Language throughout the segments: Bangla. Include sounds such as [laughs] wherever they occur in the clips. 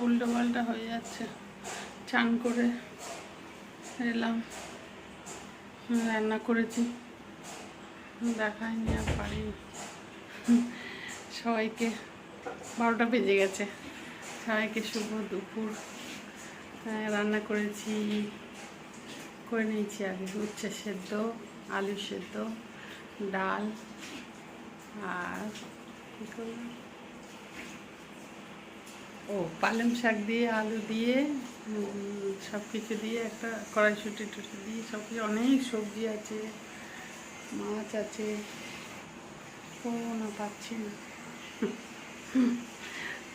উল্টো পাল্টা হয়ে যাচ্ছে। চান করে এলাম। রান্না করেছি। দেখাইনি আর পারিনি। সবাইকে বারোটা বেজে গেছে। সবাইকে শুভ দুপুর। হ্যাঁ, রান্না করেছি। করে নিয়েছি আগে উচ্ছে সেদ্ধ আলু সেদ্ধ ডাল আর কী করলাম? ও, পালং শাক দিয়ে, আলু দিয়ে সব কিছু দিয়ে, একটা কড়াইশুটি টুটি দিয়ে সব কিছু অনেক সবজি আছে, মাছ আছে। ও না পাচ্ছি না।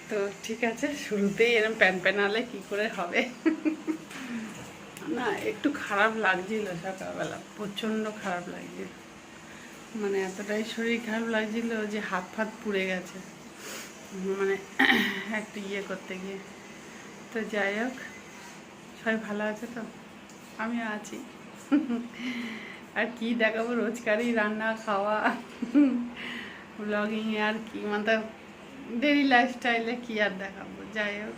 তো ঠিক আছে, শুরুতেই এরকম প্যান প্যানালে কী করে হবে? না, একটু খারাপ লাগছিল সকালবেলা, প্রচণ্ড খারাপ লাগছিল। মানে এতটাই শরীর খারাপ লাগছিল যে হাত ফাত পুড়ে গেছে। মানে [clears throat] একটু ইয়ে করতে গিয়ে। তো যাই হোক, সবাই ভালো আছে তো? আমি আছি। [laughs] আর কি দেখাবো? রোজকারই রান্না, খাওয়া [laughs] ব্লগিংয়ে আর কি? মানে ডেলি লাইফস্টাইলে কি আর দেখাবো? যাই হোক,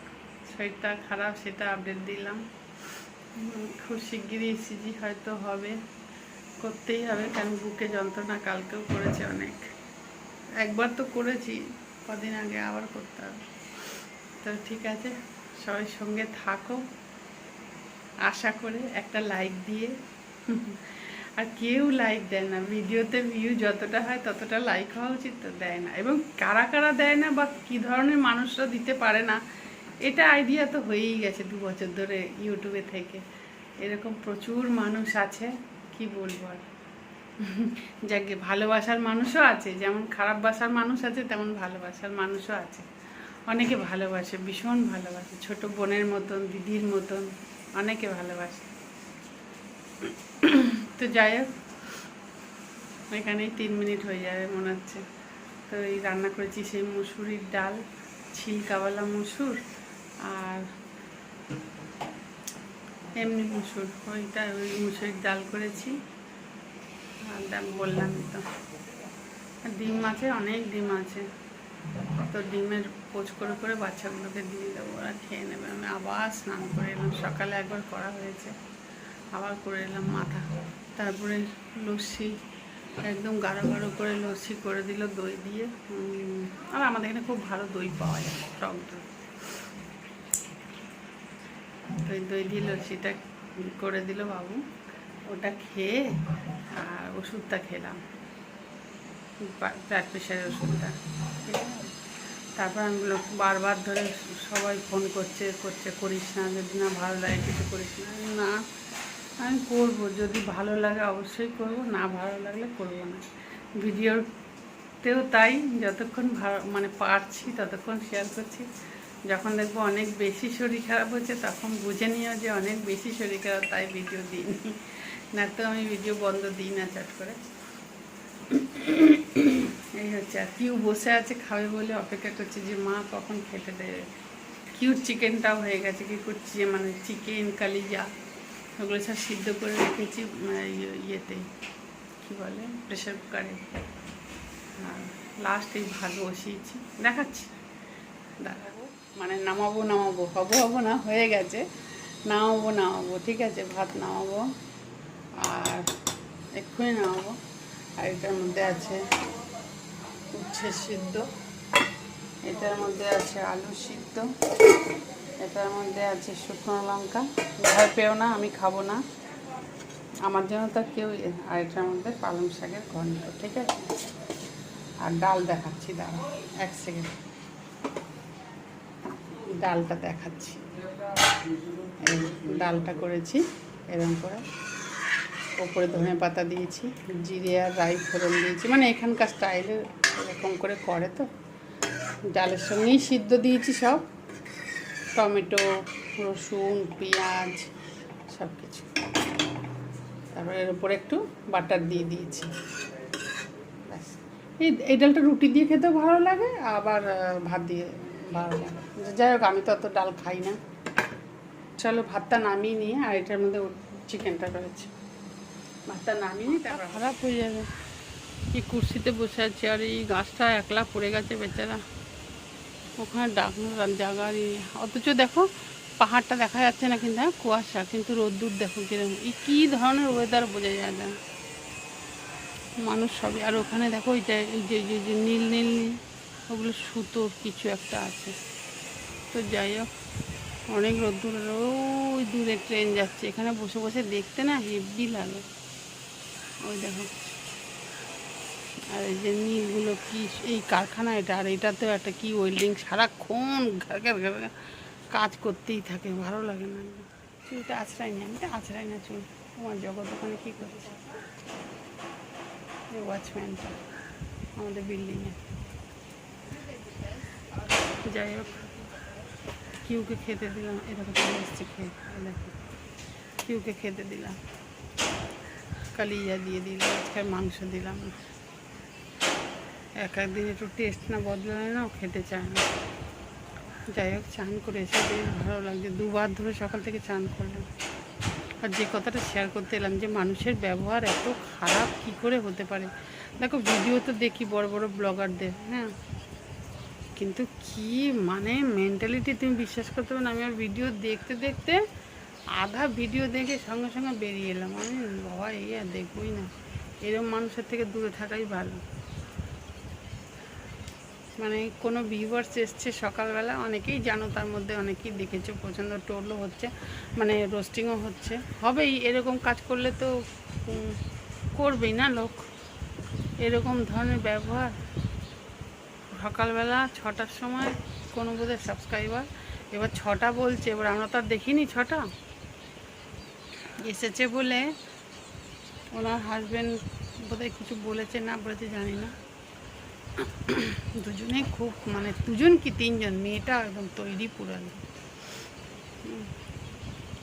শরীরটা খারাপ, সেটা আপডেট দিলাম। খুব শিগগিরই ইসিজি হয়তো হবে। করতেই হবে, কারণ বুকে যন্ত্রণা কালকেও করেছে অনেক। একবার তো করেছি কদিন আগে আবার করতে হবে। তো ঠিক আছে, সবাই সঙ্গে থাকো। আশা করে একটা লাইক দিয়ে। আর কেউ লাইক দেয় না। ভিডিওতে ভিউ যতটা হয় ততটা লাইক হওয়া উচিত তো দেয় না। এবং কারা কারা দেয় না বা কী ধরনের মানুষরা দিতে পারে না, এটা আইডিয়া তো হয়েই গেছে দু বছর ধরে ইউটিউবে থেকে। এরকম প্রচুর মানুষ আছে, কি বলব আর। যাকে ভালোবাসার মানুষও আছে, যেমন খারাপ বাসার মানুষ আছে, তেমন ভালোবাসার মানুষও আছে। অনেকে ভালোবাসে, ভীষণ ভালোবাসে, ছোট বোনের মতন, দিদির মতন, অনেকে ভালোবাসে। তো যাই হোক, এখানেই তিন মিনিট হয়ে যাবে মনে হচ্ছে। তো এই রান্না করেছি সেই মুসুরির ডাল, ছিলকাওয়ালা মুসুর আর এমনি মুসুর। ওইটা ওই মুসুরির ডাল করেছি। ডাল বললামই তো। ডিম আছে, অনেক ডিম আছে। তো ডিমের পোচ করে করে বাচ্চাগুলোকে দিয়ে দেবো, ওরা খেয়ে নেবে। আমি আবার স্নান করে এলাম, সকালে একবার করা হয়েছে। আবার করে এলাম মাথা। তারপরে লস্যি, একদম গাঢ় গাঢ় করে লস্যি করে দিল দই দিয়ে। আর আমাদের এখানে খুব ভালো দই পাওয়া যায়, টক দই। দই দই দিয়ে লস্যিটা করে দিল বাবু। ওটা খেয়ে আর ওষুধটা খেলাম। ব্লাড প্রেশারের ওষুধটা। তারপর আমি বললাম, বারবার ধরে সবাই ফোন করছে করছে করিস না যদি না ভালো লাগে কিছু করিস না। না আমি করব। যদি ভালো লাগে অবশ্যই করব না ভালো লাগলে করব না। ভিডিওতেও তাই যতক্ষণ ভালো মানে পারছি ততক্ষণ শেয়ার করছি। যখন দেখব অনেক বেশি শরীর খারাপ হচ্ছে তখন বুঝে নিও যে অনেক বেশি শরীর খারাপ তাই ভিডিও দিইনি। না তো আমি ভিডিও বন্ধ দিই না চট করে। এই হচ্ছে, আর কিউ বসে আছে, খাবে বলে অপেক্ষা করছে যে, মা, কখন খেতে দেবে? কিউর চিকেনটাও হয়ে গেছে, কি করছি মানে চিকেন কালিজা ওগুলো সব সিদ্ধ করে রেখেছি ইয়ে- ইয়েতে, কী বলে প্রেশার কুকারে আর লাস্ট এই ভাত বসিয়েছি। দেখাচ্ছি। দেখাবো মানে নামাবো নামাবো, হব হব না, হয়ে গেছে। নামাবো নামাবো, ঠিক আছে, ভাত নামাবো। আর এক্ষুনি নামাবো। আর এটার মধ্যে আছে উচ্ছে সিদ্ধ। এটার মধ্যে আছে আলু সিদ্ধ। এটার মধ্যে আছে শুকনো লঙ্কা। ভয় পেও না, আমি খাব না। আমার জন্য তো কেউ আর এটার মধ্যে পালং শাকের ঘন্ট ঠিক আছে? আর ডাল দেখাচ্ছি দাঁড়া এক সেকেন্ড ডালটা দেখাচ্ছি। ডালটা করেছি এরকম করে। ওপরে ধনে পাতা দিয়েছি, জিরে আর রাই ফোড়ন দিয়েছি। মানে এখানকার স্টাইলে এরকম করে করে তো। ডালের সঙ্গেই সিদ্ধ দিয়েছি সব। টমেটো, রসুন, পেঁয়াজ সব কিছু তারপরে এর উপরে একটু বাটার দিয়ে দিয়েছি। ব্যাস। এই এই ডালটা রুটি দিয়ে খেতেও ভালো লাগে, আবার ভাত দিয়ে ভালো লাগে। যাই হোক, আমি তো অত ডাল খাই না। চলো ভাতটা নামিয়ে নিয়ে আর এটার মধ্যে চিকেনটা রয়েছে। ভাতটা নামিয়ে তারপর খারাপ হয়ে যাবে। এই কুর্সিতে বসে আছে, আর এই গাছটা একলা পড়ে গেছে বেচারা। ওখানে ডাকার জায়গারই অথচ দেখো, পাহাড়টা দেখা যাচ্ছে না কিন্তু হ্যাঁ কুয়াশা, কিন্তু রোদ্দুর দেখো কীরকম এই কী ধরনের ওয়েদার বোঝা যায় না। মানুষ সবই, আর ওখানে দেখো ওইটা যে যে যে নীল নীল নীল, ওগুলো সুতোর কিছু একটা আছে। তো যাই হোক, অনেক রোদ্দুর ওই দূরে ট্রেন যাচ্ছে। এখানে বসে বসে দেখতে না হেভি লাগে। ওই দেখো। আর এই যে নীলগুলো কি, এই কারখানা এটা, আর এটাতেও একটা কি ওয়েল্ডিং সারাক্ষণ কাজ করতেই থাকে, ভালো লাগে না। চুলটা আছড়াই না আমি তো আছড়াই না চুল। তোমার জগৎ ওখানে কী করছে? এই ওয়াচম্যানটা আমাদের বিল্ডিংয়ে যাই হোক, কিউকে খেতে দিলাম এরকম চলে এসছে খেয়ে দেখো। কিউকে খেতে দিলাম। কালিয়া দিয়ে দিলাম, আজকে মাংস দিলাম না। এক একদিন একটু টেস্ট না বদলালে না খেতে চায় না। যাই হোক, চান করে এসে বেশ ভালো লাগছে। দুবার ধরে সকাল থেকে চান করলাম। আর যে কথাটা শেয়ার করতে এলাম যে মানুষের ব্যবহার এত খারাপ কি করে হতে পারে? দেখো ভিডিও তো দেখি বড় বড় ব্লগারদের হ্যাঁ? কিন্তু কি মানে মেন্টালিটি তুমি বিশ্বাস করতে পারো না? আমি আর ভিডিও দেখতে দেখতে আধা ভিডিও দেখে সঙ্গে সঙ্গে বেরিয়ে এলাম। আমি বাবা এই আর দেখবই না। এরকম মানুষের থেকে দূরে থাকাই ভালো। মানে কোনো ভিউয়ার্স এসছে সকালবেলা, অনেকেই জানো তার মধ্যে, অনেকেই দেখেছ পছন্দ টোলও হচ্ছে মানে রোস্টিংও হচ্ছে। হবেই, এরকম কাজ করলে তো করবেই না লোক। এরকম ধরনের ব্যবহার। সকালবেলা ছটার সময় কোনো বোধহয় সাবস্ক্রাইবার এবার ছটা বলছে, এবার আমরা তো আর দেখিনি ছটা। এসেছে বলে ওনার হাজবেন্ড বোধহয় কিছু বলেছে না বলেছে জানি না। দুজনেই খুব মানে দুজন কি তিনজন? মেয়েটা একদম তৈরি পুরো।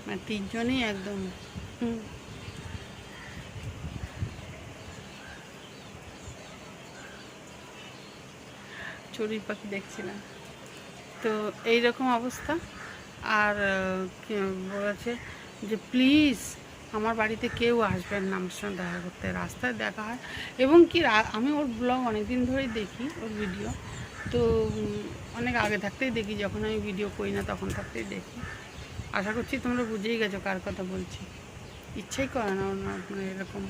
মানে তিনজনই একদম। চড়ুই পাখি দেখছিলাম তো এই রকম অবস্থা। আর বলেছে? যে প্লিজ আমার বাড়িতে কেউ আসবেন না, আমার সঙ্গে দেখা করতে। রাস্তায় দেখা হয়। এবং কি আমি ওর ব্লগ অনেক দিন ধরেই দেখি, ওর ভিডিও তো অনেক আগে থাকতেই দেখি, যখন আমি ভিডিও করি না, তখন থাকতেই দেখি। আশা করছি তোমরা বুঝেই গেছো কার কথা বলছি। ইচ্ছাই করে না না- মানে এরকম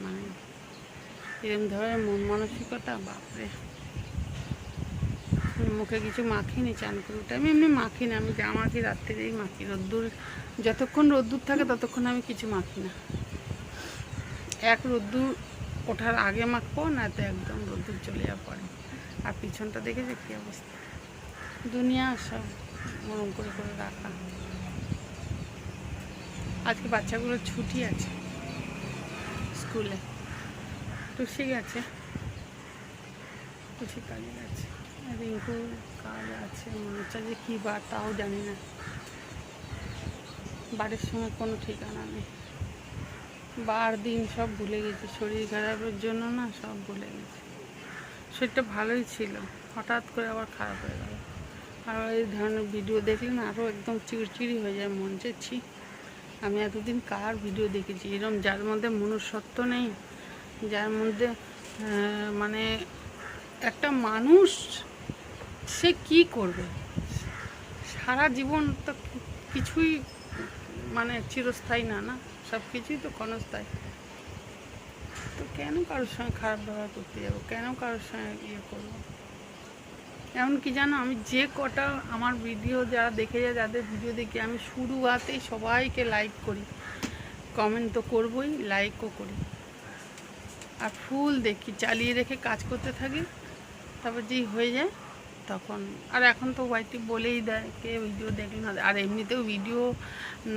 মানে এরকম ধরনের মন মানসিকতা বাপরে। মুখে কিছু মাখিনি, চান করে। উঠে আমি এমনি মাখি না আমি মাখি রাত্রেই মাখি। রোদ্দুর, যতক্ষণ রোদ্দুর থাকে ততক্ষণ আমি কিছু মাখি না। এক রোদ্দুর ওঠার আগে মাখবো না তো একদম রোদ্দুর চলে যাওয়ার পরে। আর পিছনটা দেখেছে কী অবস্থা। দুনিয়া সব মরম করে করে রাখা। আজকে বাচ্চাগুলোর ছুটি আছে স্কুলে। টুসি গেছে। টুসি কাজে গেছে। রিঙ্কুর কাজ আছে, মনে যে কী বার তাও জানি না। বাড়ির সময় কোনো ঠিকানা নেই। বার দিন সব ভুলে গেছি, শরীর খারাপের জন্য না সব ভুলে গেছি। শরীরটা ভালোই ছিল, হঠাৎ করে আবার খারাপ হয়ে গেল। আর এই ধরনের ভিডিও দেখলে না আরও একদম চিড়চিড়ি হয়ে যায় মন যে, ছি। আমি এতদিন কার ভিডিও দেখেছি? এরকম যার মধ্যে মনুষ্যত্ব নেই, যার মধ্যে মানে একটা মানুষ সে কি করবে? সারা জীবন তো কিছুই মানে চিরস্থায়ী না না? সব কিছুই তো ক্ষণস্থায়ী। তো কেন কারোর সঙ্গে খারাপ ব্যবহার করতে যাব? কেন কারোর সঙ্গে ইয়ে করব? এমনকি জানো, আমি যে কটা আমার ভিডিও যারা দেখে যায় যাদের ভিডিও দেখি আমি শুরু হাতেই সবাইকে লাইক করি। কমেন্ট তো করবই লাইকও করি। আর ফুল দেখি, চালিয়ে রেখে কাজ করতে থাকি, তারপর যেই হয়ে যায় তখন, আর এখন তো ওয়াইটি বলেই দেয়, কে ভিডিও দেখলে না, আর এমনিতেও ভিডিও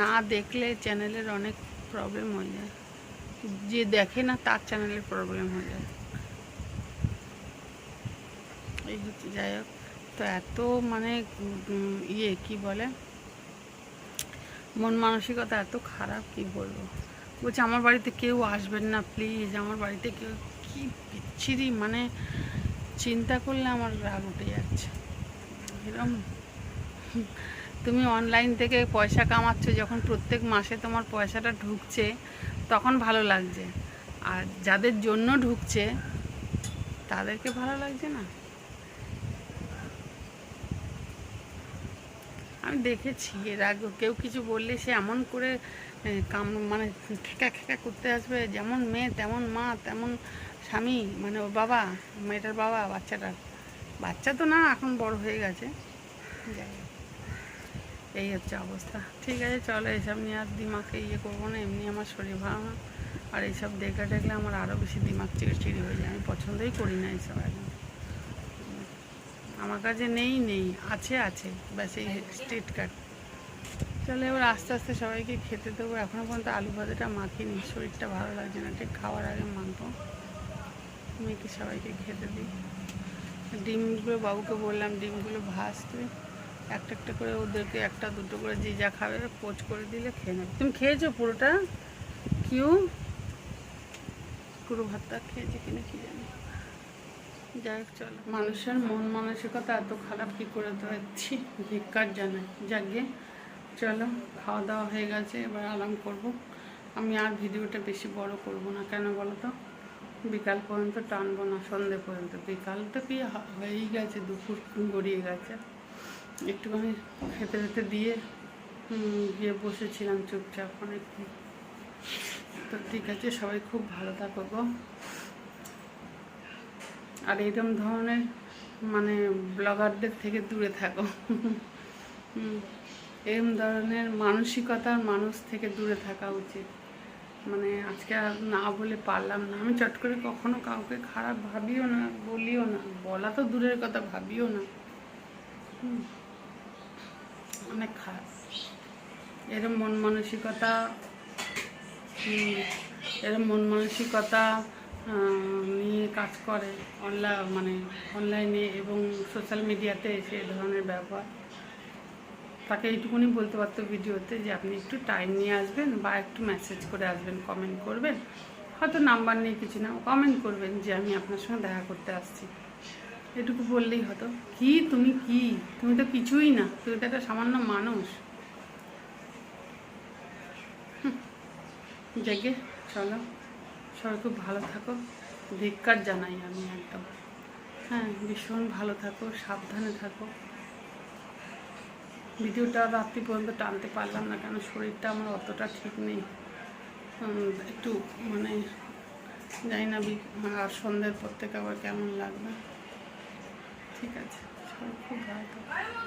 না দেখলে চ্যানেলের অনেক প্রবলেম হয়ে যায়। যে দেখে না, তার চ্যানেলের প্রবলেম হয়ে যায়। এই হচ্ছে, যাই হোক। তো এত মানে ইয়ে কি বলে? মন মানসিকতা এত খারাপ, কি বলব? বলছে, আমার বাড়িতে কেউ আসবেন না প্লিজ আমার বাড়িতে কেউ, কি বিচ্ছিরি মানে চিন্তা করলে আমার রাগ উঠে যাচ্ছে। এরকম তুমি অনলাইন থেকে পয়সা কামাচ্ছ, যখন প্রত্যেক মাসে তোমার পয়সাটা ঢুকছে, তখন ভালো লাগছে। আর যাদের জন্য ঢুকছে, তাদেরকে ভালো লাগছে না। আমি দেখেছি এর আগে কেউ কিছু বললে সে এমন করে কাম মানে ঠেকা ঠেকা করতে আসবে, যেমন মেয়ে, তেমন মা, তেমন স্বামী মানে ওর বাবা, মেয়েটার বাবা, বাচ্চাটার। বাচ্চা তো না, এখন বড় হয়ে গেছে। যাই এই হচ্ছে অবস্থা। ঠিক আছে, চলো এইসব নিয়ে আর দিমাগকে ইয়ে করব না, এমনি আমার শরীর ভালো না। আর এইসব দেখে দেখলে আমার আরও বেশি দিমাগ চিড়চিড়ি হয়ে যায়। আমি পছন্দই করি না এইসব এখন। আমার কাছে নেই নেই, আছে আছে। ব্যাস, এই স্ট্রিট কাট। চলো এবার আস্তে আস্তে সবাইকে খেতে দেবো। এখনও পর্যন্ত আলু ভাজাটা মাখিনি, শরীরটা ভালো লাগছে না। ঠিক খাওয়ার আগে মাখবো। মেয়েকে সবাইকে খেতে দিই। ডিমগুলো বাবুকে বললাম, ডিমগুলো ভাজতে একটা একটা করে ওদেরকে একটা দুটো করে যে যা খাবে পোচ করে দিলে খেয়ে নেবে। তুমি খেয়েছো পুরোটা? কিউ? পুরো ভাতটা খেয়েছে কিনা কি জানি। যাই হোক, চলো। মানুষের মন মানসিকতা এত খারাপ, কি করে ধরেছি? ধিক্কার জানাই। যাকে। চলো, খাওয়া দাওয়া হয়ে গেছে, এবার আরাম করব। আমি আর ভিডিওটা বেশি বড় করব না। কেন বলো তো? বিকাল পর্যন্ত টানবো না সন্ধে পর্যন্ত। বিকাল তো কি হয়েই গেছে দুপুর গড়িয়ে গেছে। একটুখানি খেতে খেতে দিয়ে গিয়ে বসেছিলাম চুপচাপ অনেকক্ষণ তো ঠিক আছে সবাই খুব ভালো থাকো গো। আর এরকম ধরনের মানে ব্লগারদের থেকে দূরে থাকো। হুম, এরকম ধরনের মানসিকতার মানুষ থেকে দূরে থাকা উচিত। মানে আজকে আর না বলে পারলাম না। আমি চট করে কখনো কাউকে খারাপ ভাবিও না, বলিও না। বলা তো দূরের কথা, ভাবিও না। অনেক খারাপ। এরম মন মানসিকতা এরম মন মানসিকতা নিয়ে কাজ করে। অনলাইন মানে অনলাইনে এবং সোশ্যাল মিডিয়াতে এসে এ ধরনের ব্যবহার। তাকে এইটুকুনি বলতে পারতো ভিডিওতে যে আপনি একটু টাইম নিয়ে আসবেন বা একটু মেসেজ করে আসবেন কমেন্ট করবেন। হয়তো নাম্বার নেই কিছু না কমেন্ট করবেন যে আমি আপনার সঙ্গে দেখা করতে আসছি। এটুকু বললেই হতো। কি? তুমি কি? তুমি তো কিছুই না। তুমি তো একটা সামান্য মানুষ। জেগে চলো। সবাই খুব ভালো থাকো। ধিক্কার জানাই আমি একদম। হ্যাঁ ভীষণ ভালো থাকো, সাবধানে থাকো। ভিডিওটা রাত্রি পর্যন্ত টানতে পারলাম না, কেন শরীরটা আমার অতটা ঠিক নেই। একটু মানে জানি না আর সন্ধ্যের পর থেকে আবার কেমন লাগবে। ঠিক আছে সব খুব ভালো